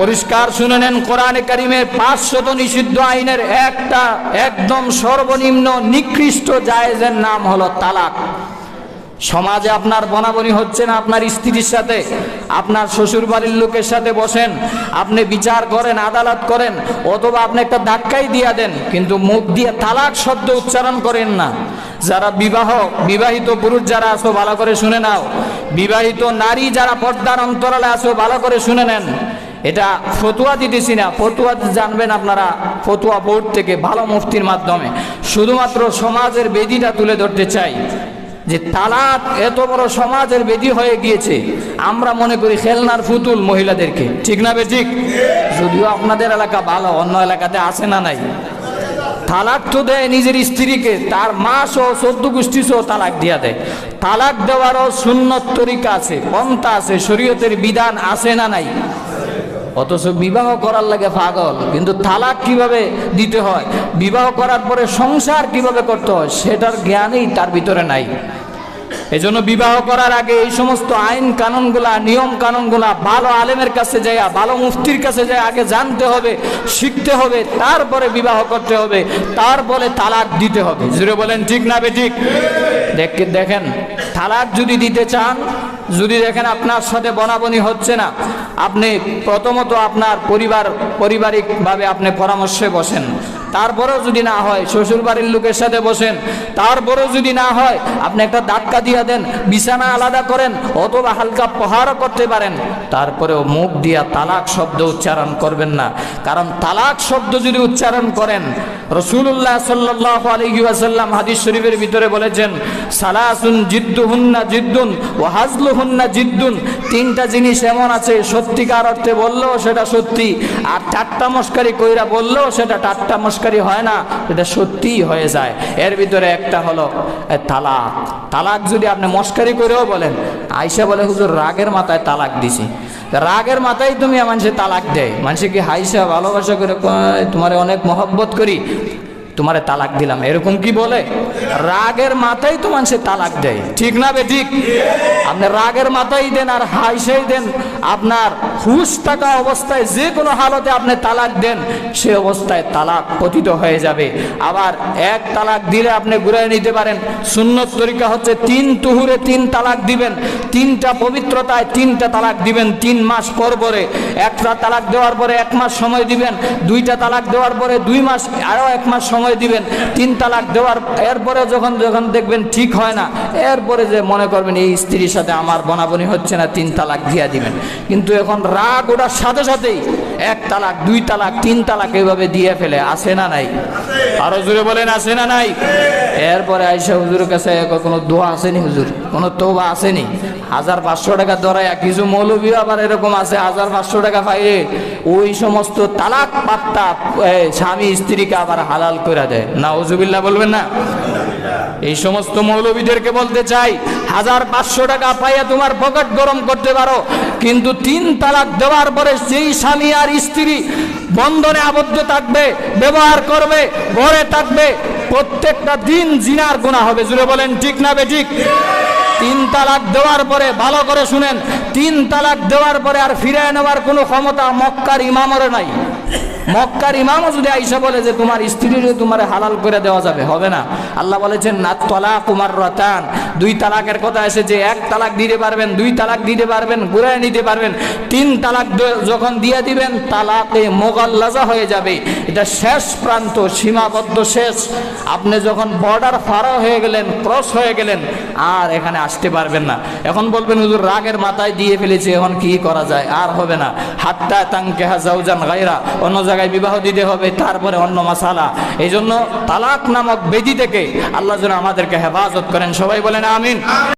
পরিষ্কার শুনে নেন, কোরআনে কারিমের পাঁচশত নিষিদ্ধ আইনের একটা একদম সর্বনিম্ন নিকৃষ্ট জায়েজের নাম হলো তালাক। সমাজে আপনার বনাবনি হচ্ছে না, আপনার স্ত্রীর সাথে, আপনার শ্বশুর বাড়ির লোকের সাথে বসেন, আপনি বিচার করেন, আদালত করেন, অথবা আপনি একটা ধাক্কাই দিয়া দেন, কিন্তু মুখ দিয়ে তালাক শব্দ উচ্চারণ করেন না। যারা বিবাহ, বিবাহিত পুরুষ যারা আসো ভালো করে শুনে নাও। বিবাহিত নারী যারা পর্দার অন্তরালে আসো ভালো করে শুনে নেন। এটা ফতুয়া দিতেছি না, ফতুয়া জানবেন আপনারা, ফতুয়া বোর্ড থেকে ভালো মুফতির মাধ্যমে। শুধুমাত্র সমাজের বেদিটা তুলে ধরতে চাই, যে তালাক এত বড় সমাজের বেদি হয়ে গিয়েছে, আমরা মনে করি খেলনার ফুতুল মহিলাদেরকে। ঠিক না বে ঠিক? যদিও আপনাদের এলাকা ভালো, অন্য এলাকাতে আছে না নাই। তালাক তো দেয় নিজের স্ত্রীকে, তার মা সহ চোদ্দ গোষ্ঠী সহ তালাক দিয়া দেয়। তালাক দেওয়ারও সুন্নত তরিকা আছে, পন্থা আছে, শরীয়তের বিধান আছে না নাই? অথচ বিবাহ করার লাগে পাগল। কিন্তু তালাক কীভাবে দিতে হয়? বিবাহ করার পরে সংসার কীভাবে করতে হয়? সেটার জ্ঞানই তার ভিতরে নাই। এজন্য বিবাহ করার আগে এই সমস্ত আইন কানুনগুলা, নিয়ম কানুনগুলা ভালো আলেমের কাছে যায়, ভালো মুফতির কাছে যায়, আগে জানতে হবে, শিখতে হবে, তারপরে বিবাহ করতে হবে, তারপরে তালাক দিতে হবে। জুড়ে বলেন, ঠিক না বে ঠিক? দেখ- দেখেন, তালাক যদি দিতে চান, যদি দেখেন আপনার সাথে বনাবনি হচ্ছে না আপনি প্রথমত আপনার পরিবার পারিবারিকভাবে আপনি পরামর্শে বসেন। তারপরেও যদি না হয় শ্বশুর বাড়ির লোকের সাথে বসেন, তারপরেও যদি না হয়, আপনি একটা ধাক্কা দিয়ে দেন, বিছানা আলাদা করেন, অথবা হালকা প্রহারও করতে পারেন, তারপরেও মুখ দিয়া তালাক শব্দ উচ্চারণ করবেন না। কারণ তালাক শব্দ যদি উচ্চারণ করেন রসুল্লাহ সাল্লাহ আলহি আসাল্লাম হাদিস শরীফের ভিতরে বলেছেন, সালাসুন জিদ্দু হুন্না জিদ্দুন ও হাজলু হুন্না জিদ্দুন। তিনটা জিনিস এমন আছে, সত্যিকার অর্থে বললেও সেটা সত্যি, আর টাট্টা মস্কারি কইরা বললেও সেটা টাট্টা মস্কারি হয় না, এটা সত্যিই হয়ে যায়। এর ভিতরে একটা হলো তালাক। তালাক যদি আপনি মস্কারি করেও বলেন আইসা বলে, হুজুর, রাগের মাথায় তালাক দিছি। রাগের মাথায় তুমি মানুষে তালাক দেয়। মানুষে কি হাইসা ভালোবাসা করে তোমার অনেক মহব্বত করি? তোমারে তালাক দিলাম। এরকম কি বলে? রাগের মাথায় তো মানুষে তালাক দেয়। ঠিক না বে ঠিক? আপনি রাগের মাথায় দেন আর হাইসাই দেন। আপনার হুশ থাকা অবস্থায় যে কোনো হালতে আপনি তালাক দেন, সে অবস্থায় তালাক পতিত হয়ে যাবে। আবার এক তালাক দিলে আপনি ঘুরে নিতে পারেন। সুন্নত তরিকা হচ্ছে তিন তুহুরে তিন তালাক দিবেন। তিনটা পবিত্রতায় তিনটা তালাক দিবেন তিন মাস পর পরে। একটা তালাক দেওয়ার পরে এক মাস সময় দিবেন। দুইটা তালাক দেওয়ার পরে দুই মাস আরও এক মাস সময় দিবেন, তিন তালাক দেওয়ার এরপরে যখন যখন দেখবেন ঠিক হয় না, এরপরে যে মনে করবেন এই স্ত্রীর সাথে আমার বনাবনি হচ্ছে না, তিন তালাক দিয়া দিবেন। কিন্তু এখন রাগ ওটার সাথে সাথেই এক তালাক, দুই তালাক, তিন তালাক এইভাবে দিয়ে ফেলে আসে না নাই? আরও জোরে বলেন আসে না নাই? এরপরে আইসা হুজুরের কাছে কোনো দোয়া আসেনি হুজুর, কোনো তৌবা আসেনি। হাজার পাঁচশো টাকা ধরায় কিছু মৌলবী আবার এরকম আছে, হাজার পাঁচশো টাকা পাইয়ে ওই সমস্ত তালাক পাত্তা স্বামী স্ত্রীকে আবার হালাল করে দেয়। না ওজুবিল্লা বলবেন না? এই সমস্ত মৌলবীদেরকে বলতে চাই, হাজার পাঁচশো টাকা পাইয়া তোমার পকেট গরম করতে পারো, কিন্তু তিন তালাক দেওয়ার পরে যেই স্বামী আর স্ত্রী বন্ধনে আবদ্ধ থাকবে, ব্যবহার করবে, ঘরে থাকবে, প্রত্যেকটা দিন জিনার গুণা হবে। জুড়ে বলেন, ঠিক না বে ঠিক? তিন তালাক দেওয়ার পরে, ভালো করে শুনেন, তিন তালাক দেওয়ার পরে আর ফিরে নেওয়ার কোনো ক্ষমতা মক্কার ইমামরে নাই। মক্কার ইমামও যদি আইসা বলে যে তোমার স্ত্রীর তোমার হালাল করে দেওয়া যাবে, হবে না। আল্লাহ বলেছেন না তলা কুমার রতান। দুই তালাকের কথা এসেছে এক তালাক দিতে পারবেন, দুই তালাক দিতে পারবেন, ঘুরায় নিতে পারবেন। তিন তালাক যখন দিয়ে দিবেন, তালাকে মোগাল্লাজা হয়ে যাবে। এটা শেষ প্রান্ত, সীমাবদ্ধ শেষ। আপনি যখন বর্ডার ফারা হয়ে গেলেন ক্রস হয়ে গেলেন, আর এখানে আসতে পারবেন না। এখন বলবেন, হুজুর, রাগের মাথায় দিয়ে ফেলেছি, এখন কি করা যায়? আর হবে না। হাত্তা তাঙ্কেহা জাউজান গাইরা অন্য জায়গায় বিবাহ দিতে হবে, তারপরে অন্য মাসালা। এই জন্য তালাক নামক বেদি থেকে আল্লাহ যেন আমাদেরকে হেফাজত করেন। সবাই বলেন, আমিন।